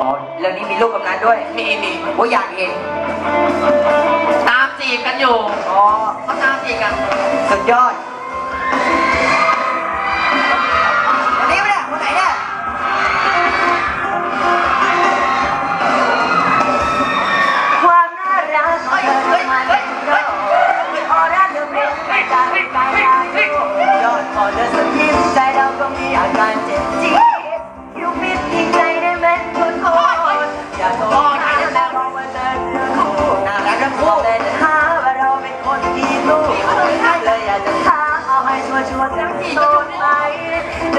อ๋อเรื่องนี้มีลูกกำนันด้วยมีมีว่าอยากเห็น ตามจีบกันอยู่ อ๋อเขาตามจีบกัน สุดยอด 我相信